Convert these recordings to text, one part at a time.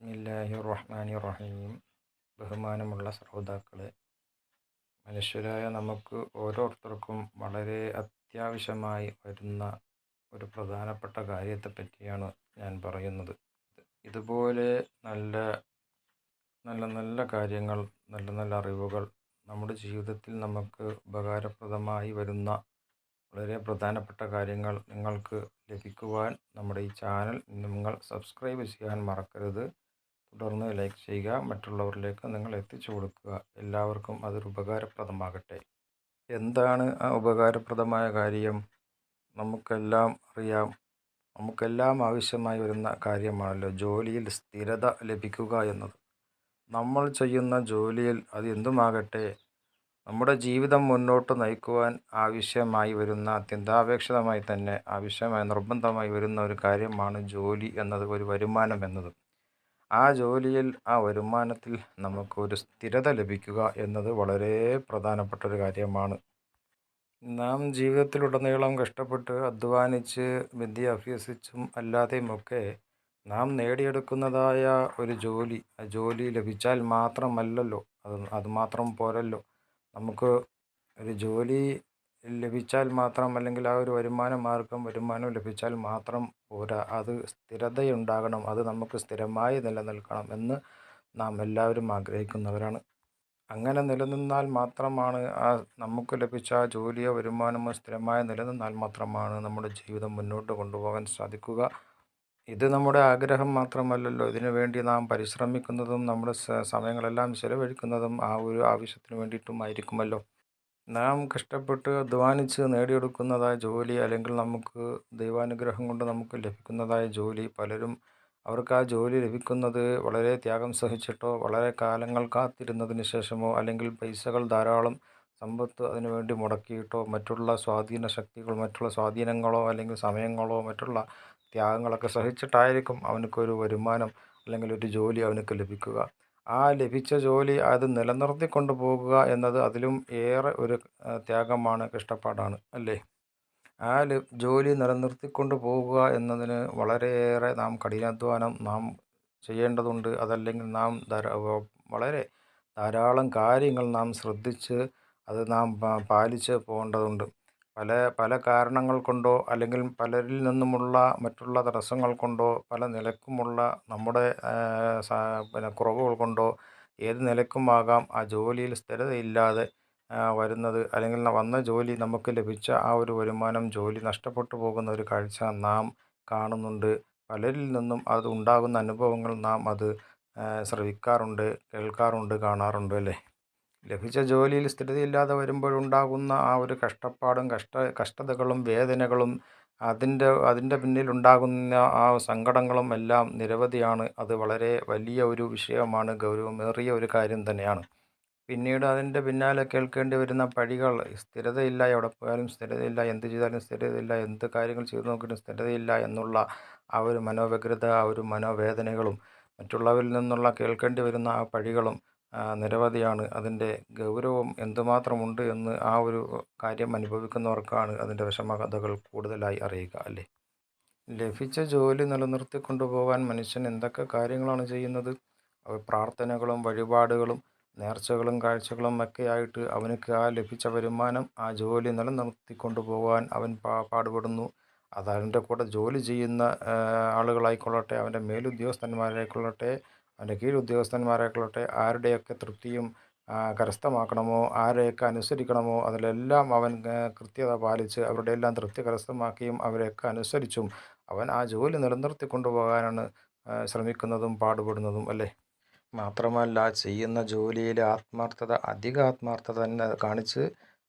ബിസ്മില്ലാഹി റഹ്മാനി റഹീം ബഹുമാനമുള്ള ശ്രോതാക്കളെ മനുഷ്യരായ നമുക്ക് ഓരോരുത്തർക്കും വളരെ അത്യാവശ്യമായി വരുന്ന ഒരു പ്രധാനപ്പെട്ട കാര്യത്തെ പറ്റിയാണ് ഞാൻ പറയുന്നത്. ഇതുപോലെ നല്ല നല്ല നല്ല കാര്യങ്ങൾ നല്ല നല്ല അറിവുകൾ നമ്മുടെ ജീവിതത്തിൽ നമുക്ക് ഉപകാരപ്രദമായി വരുന്ന വളരെ പ്രധാനപ്പെട്ട കാര്യങ്ങൾ നിങ്ങൾക്ക് ലഭിക്കുവാൻ നമ്മുടെ ഈ ചാനൽ നിങ്ങൾ സബ്സ്ക്രൈബ് ചെയ്യാൻ മറക്കരുത്. തുടർന്ന് ലൈക്ക് ചെയ്യുക മറ്റുള്ളവരിലേക്ക് നിങ്ങൾ എത്തിച്ചു കൊടുക്കുക. എല്ലാവർക്കും അതൊരു ഉപകാരപ്രദമാകട്ടെ. എന്താണ് ആ ഉപകാരപ്രദമായ കാര്യം? നമുക്കെല്ലാം അറിയാം. നമുക്കെല്ലാം ആവശ്യമായി വരുന്ന കാര്യമാണല്ലോ ജോലിയിൽ സ്ഥിരത ലഭിക്കുക എന്നത്. നമ്മൾ ചെയ്യുന്ന ജോലിയിൽ അത് എന്തുമാകട്ടെ? നമ്മുടെ ജീവിതം മുന്നോട്ട് നയിക്കുവാൻ ആവശ്യമായി വരുന്ന അത്യന്താപേക്ഷിതമായി തന്നെ ആവശ്യമായി നിർബന്ധമായി വരുന്ന ഒരു കാര്യമാണ് ജോലി എന്നത് ഒരു വരുമാനം എന്നത്. ആ ജോലിയിൽ ആ വരുമാനത്തിൽ നമുക്കൊരു സ്ഥിരത ലഭിക്കുക എന്നത് വളരെ പ്രധാനപ്പെട്ട ഒരു കാര്യമാണ്. നാം ജീവിതത്തിലുടനീളം കഷ്ടപ്പെട്ട് അധ്വാനിച്ച് വിദ്യ അഭ്യസിച്ചും അല്ലാതെയുമൊക്കെ നാം നേടിയെടുക്കുന്നതായ ഒരു ജോലി ആ ജോലി ലഭിച്ചാൽ മാത്രമല്ലല്ലോ അത് അതുമാത്രം പോരല്ലോ. നമുക്ക് ഒരു ജോലി ലഭിച്ചാൽ മാത്രം അല്ലെങ്കിൽ ആ ഒരു വരുമാന മാർഗം വരുമാനം ലഭിച്ചാൽ മാത്രം പോരാ അത് സ്ഥിരതയുണ്ടാകണം അത് നമുക്ക് സ്ഥിരമായി നിലനിൽക്കണം എന്ന് നാം എല്ലാവരും ആഗ്രഹിക്കുന്നവരാണ്. അങ്ങനെ നിലനിന്നാൽ മാത്രമാണ് ആ നമുക്ക് ലഭിച്ച ജോലിയോ വരുമാനമോ സ്ഥിരമായി നിലനിന്നാൽ മാത്രമാണ് നമ്മുടെ ജീവിതം മുന്നോട്ട് കൊണ്ടുപോകാൻ സാധിക്കുക. ഇത് നമ്മുടെ ആഗ്രഹം മാത്രമല്ലല്ലോ. ഇതിനു വേണ്ടി നാം പരിശ്രമിക്കുന്നതും നമ്മുടെ സമയങ്ങളെല്ലാം ചിലവഴിക്കുന്നതും ആ ഒരു ആവശ്യത്തിന് വേണ്ടിയിട്ടും ആയിരിക്കുമല്ലോ. നാം കഷ്ടപ്പെട്ട് അധ്വാനിച്ച് നേടിയെടുക്കുന്നതായ ജോലി അല്ലെങ്കിൽ നമുക്ക് ദൈവാനുഗ്രഹം കൊണ്ട് നമുക്ക് ലഭിക്കുന്നതായ ജോലി പലരും അവർക്ക് ആ ജോലി ലഭിക്കുന്നത് വളരെ ത്യാഗം സഹിച്ചിട്ടോ വളരെ കാലങ്ങൾ കാത്തിരുന്നതിന് ശേഷമോ അല്ലെങ്കിൽ പൈസകൾ ധാരാളം സമ്പത്ത് അതിനുവേണ്ടി മുടക്കിയിട്ടോ മറ്റുള്ള സ്വാധീന ശക്തികൾ മറ്റുള്ള സ്വാധീനങ്ങളോ അല്ലെങ്കിൽ സമയങ്ങളോ മറ്റുള്ള ത്യാഗങ്ങളൊക്കെ സഹിച്ചിട്ടായിരിക്കും അവനക്കൊരു വരുമാനം അല്ലെങ്കിൽ ഒരു ജോലി അവനക്ക് ലഭിക്കുക. ആ ലഭിച്ച ജോലി അത് നിലനിർത്തി പോകുക എന്നത് അതിലും ഏറെ ഒരു ത്യാഗമാണ് കഷ്ടപ്പാടാണ് അല്ലേ? ആ ജോലി നിലനിർത്തിക്കൊണ്ട് പോകുക എന്നതിന് വളരെയേറെ നാം കഠിനാധ്വാനം നാം ചെയ്യേണ്ടതുണ്ട്. അതല്ലെങ്കിൽ നാം വളരെ ധാരാളം കാര്യങ്ങൾ നാം ശ്രദ്ധിച്ച് അത് നാം പാലിച്ച് പോകേണ്ടതുണ്ട്. പല പല കാരണങ്ങൾ കൊണ്ടോ അല്ലെങ്കിൽ പലരിൽ നിന്നുമുള്ള മറ്റുള്ള തടസ്സങ്ങൾ കൊണ്ടോ പല നിലക്കുമുള്ള നമ്മുടെ പിന്നെ കുറവുകൾ കൊണ്ടോ ഏത് നിലക്കുമാകാം ആ ജോലിയിൽ സ്ഥിരതയില്ലാതെ വരുന്നത് അല്ലെങ്കിൽ വന്ന ജോലി നമുക്ക് ലഭിച്ച ആ ഒരു വരുമാനം ജോലി നഷ്ടപ്പെട്ടു പോകുന്ന ഒരു കാഴ്ച നാം കാണുന്നുണ്ട്. പലരിൽ നിന്നും അത് ഉണ്ടാകുന്ന അനുഭവങ്ങൾ നാം അത് ശ്രവിക്കാറുണ്ട് കേൾക്കാറുണ്ട് കാണാറുണ്ട് അല്ലേ? ലഭിച്ച ജോലിയിൽ സ്ഥിരതയില്ലാതെ വരുമ്പോഴുണ്ടാകുന്ന ആ ഒരു കഷ്ടപ്പാടും കഷ്ട കഷ്ടതകളും വേദനകളും അതിന്റെ അതിന്റെ പിന്നിലുണ്ടാകുന്ന ആ സങ്കടങ്ങളും എല്ലാം നിരവധിയാണ്. അത് വളരെ വലിയ ഒരു വിഷയമാണ് ഗൗരവമേറിയ ഒരു കാര്യം തന്നെയാണ്. പിന്നീട് അതിന്റെ പിന്നാലെ കേൾക്കേണ്ടി വരുന്ന പഴികൾ സ്ഥിരതയില്ല എവിടെ പോയാലും സ്ഥിരതയില്ല എന്ത് ചെയ്താലും സ്ഥിരതയില്ല എന്ത് കാര്യങ്ങൾ ചെയ്തു നോക്കിയിട്ടും സ്ഥിരതയില്ല എന്നുള്ള ആ ഒരു മനോവ്യഗ്രത ആ ഒരു മനോവേദനകളും മറ്റുള്ളവരിൽ നിന്നുള്ള കേൾക്കേണ്ടി വരുന്ന ആ പഴികളും നിരവധിയാണ്. അതിന്റെ ഗൗരവം എന്തുമാത്രമുണ്ട് എന്ന് ആ ഒരു കാര്യം അനുഭവിക്കുന്നവർക്കാണ് അതിന്റെ വിഷമകഥകൾ കൂടുതലായി അറിയുക അല്ലേ? ലഭിച്ച ജോലി നിലനിർത്തി പോകാൻ മനുഷ്യൻ എന്തൊക്കെ കാര്യങ്ങളാണ് ചെയ്യുന്നത്? അവ പ്രാർത്ഥനകളും വഴിപാടുകളും നേർച്ചകളും കാഴ്ചകളും ഒക്കെയായിട്ട് അവനക്ക് ആ ലഭിച്ച വരുമാനം ആ ജോലി നിലനിർത്തി കൊണ്ടുപോകാൻ അവൻ പാ പാടുപെടുന്നു. അതവന്റെ കൂടെ ജോലി ചെയ്യുന്ന ആളുകളായിക്കൊള്ളട്ടെ അവന്റെ മേലുദ്യോഗസ്ഥന്മാരായിക്കൊള്ളട്ടെ അവന്റെ കീഴുദ്യോഗസ്ഥന്മാരായിക്കൊള്ളട്ടെ ആരുടെയൊക്കെ തൃപ്തിയും കരസ്ഥമാക്കണമോ ആരെയൊക്കെ അനുസരിക്കണമോ അതിലെല്ലാം അവൻ കൃത്യത പാലിച്ച് അവരുടെ എല്ലാം തൃപ്തി കരസ്ഥമാക്കിയും അവരെയൊക്കെ അനുസരിച്ചും അവൻ ആ ജോലി നിലനിർത്തി കൊണ്ടുപോകാനാണ് ശ്രമിക്കുന്നതും പാടുപെടുന്നതും അല്ലേ? മാത്രമല്ല ചെയ്യുന്ന ജോലിയിലെ ആത്മാർത്ഥത അധിക ആത്മാർത്ഥത തന്നെ കാണിച്ച്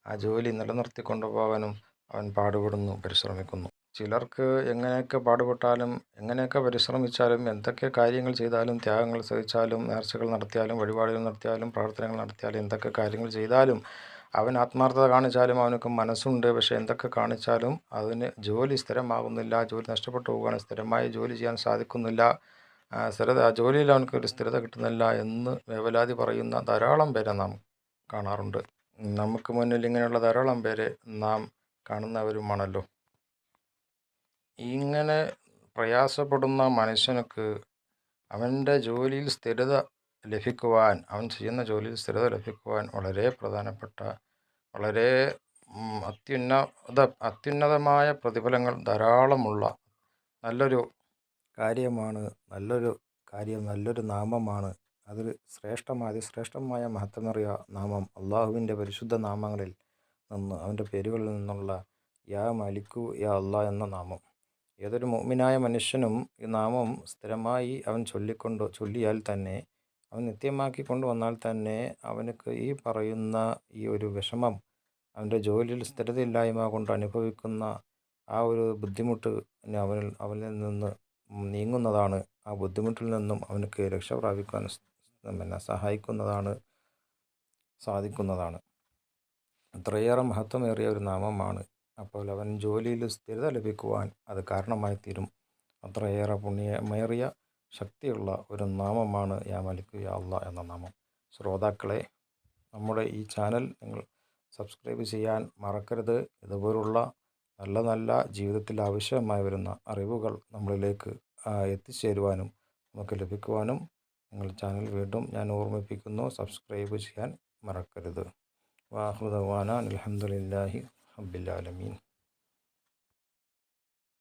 ആ ജോലി നിലനിർത്തി കൊണ്ടുപോകാനും അവൻ പാടുപെടുന്നു പരിശ്രമിക്കുന്നു. ചിലർക്ക് എങ്ങനെയൊക്കെ പാടുപെട്ടാലും എങ്ങനെയൊക്കെ പരിശ്രമിച്ചാലും എന്തൊക്കെ കാര്യങ്ങൾ ചെയ്താലും ത്യാഗങ്ങൾ സഹിച്ചാലും നേർച്ചകൾ നടത്തിയാലും വഴിപാടുകൾ നടത്തിയാലും പ്രാർത്ഥനകൾ നടത്തിയാലും എന്തൊക്കെ കാര്യങ്ങൾ ചെയ്താലും അവൻ ആത്മാർത്ഥത കാണിച്ചാലും അവനൊക്കെ മനസ്സുണ്ട്. പക്ഷേ എന്തൊക്കെ കാണിച്ചാലും അതിന് ജോലി സ്ഥിരമാകുന്നില്ല ജോലി നഷ്ടപ്പെട്ടു പോവുകയാണ് സ്ഥിരമായി ജോലി ചെയ്യാൻ സാധിക്കുന്നില്ല. സ്ഥിരത ജോലിയിൽ അവനക്ക് ഒരു സ്ഥിരത കിട്ടുന്നില്ല എന്ന് വേവലാതി പറയുന്ന ധാരാളം പേരെ നാം കാണാറുണ്ട്. നമുക്ക് മുന്നിൽ ഇങ്ങനെയുള്ള ധാരാളം പേരെ നാം കാണുന്നവരുമാണല്ലോ. ഇങ്ങനെ പ്രയാസപ്പെടുന്ന മനുഷ്യനക്ക് അവന്റെ ജോലിയിൽ സ്ഥിരത ലഭിക്കുവാൻ അവൻ ചെയ്യുന്ന ജോലിയിൽ സ്ഥിരത ലഭിക്കുവാൻ വളരെ പ്രധാനപ്പെട്ട വളരെ അത്യുന്നത അത്യുന്നതമായ പ്രതിഫലങ്ങൾ ധാരാളമുള്ള നല്ലൊരു കാര്യമാണ് നല്ലൊരു കാര്യം നല്ലൊരു നാമമാണ്. അതിൽ ശ്രേഷ്ഠമായ അതിശ്രേഷ്ഠമായ മഹത്വമേറിയ നാമം അള്ളാഹുവിന്റെ പരിശുദ്ധ നാമങ്ങളിൽ നിന്ന് അവന്റെ പേരുകളിൽ നിന്നുള്ള യാ മലിക്കു യാ അള്ളാ എന്ന നാമം. ഏതൊരു മുഅ്മിനായ മനുഷ്യനും ഈ നാമം സ്ഥിരമായി അവൻ ചൊല്ലിക്കൊണ്ട് ചൊല്ലിയാൽ തന്നെ അവൻ നിത്യമാക്കി കൊണ്ടുവന്നാൽ തന്നെ അവനക്ക് ഈ പറയുന്ന ഈ ഒരു വിഷമം അവന്റെ ജോലിയിൽ സ്ഥിരതയില്ലായ്മ കൊണ്ട് അനുഭവിക്കുന്ന ആ ഒരു ബുദ്ധിമുട്ട് അവനിൽ അവനിൽ നിന്ന് നീങ്ങുന്നതാണ്. ആ ബുദ്ധിമുട്ടിൽ നിന്നും അവനക്ക് രക്ഷ പ്രാപിക്കാൻ പിന്നെ സഹായിക്കുന്നതാണ് സാധിക്കുന്നതാണ്. അത്രയേറെ മഹത്വമേറിയ ഒരു നാമമാണ് അപ്പോൾ അവൻ ജോലിയിൽ സ്ഥിരത ലഭിക്കുവാൻ അത് കാരണമായി തീരും അത്രയേറെ പുണ്യമേറിയ ശക്തിയുള്ള ഒരു നാമമാണ് യാ മലിക് യാ എന്ന നാമം. ശ്രോതാക്കളെ നമ്മുടെ ഈ ചാനൽ നിങ്ങൾ സബ്സ്ക്രൈബ് ചെയ്യാൻ മറക്കരുത്. ഇതുപോലുള്ള നല്ല നല്ല ജീവിതത്തിൽ ആവശ്യമായി വരുന്ന അറിവുകൾ നമ്മളിലേക്ക് എത്തിച്ചേരുവാനും നമുക്ക് ലഭിക്കുവാനും നിങ്ങൾ ചാനൽ വീണ്ടും ഞാൻ ഓർമ്മിപ്പിക്കുന്നു. സബ്സ്ക്രൈബ് ചെയ്യാൻ മറക്കരുത്. വാഹൃദവാന അലഹമുല്ലാഹി Rabbil Alemin.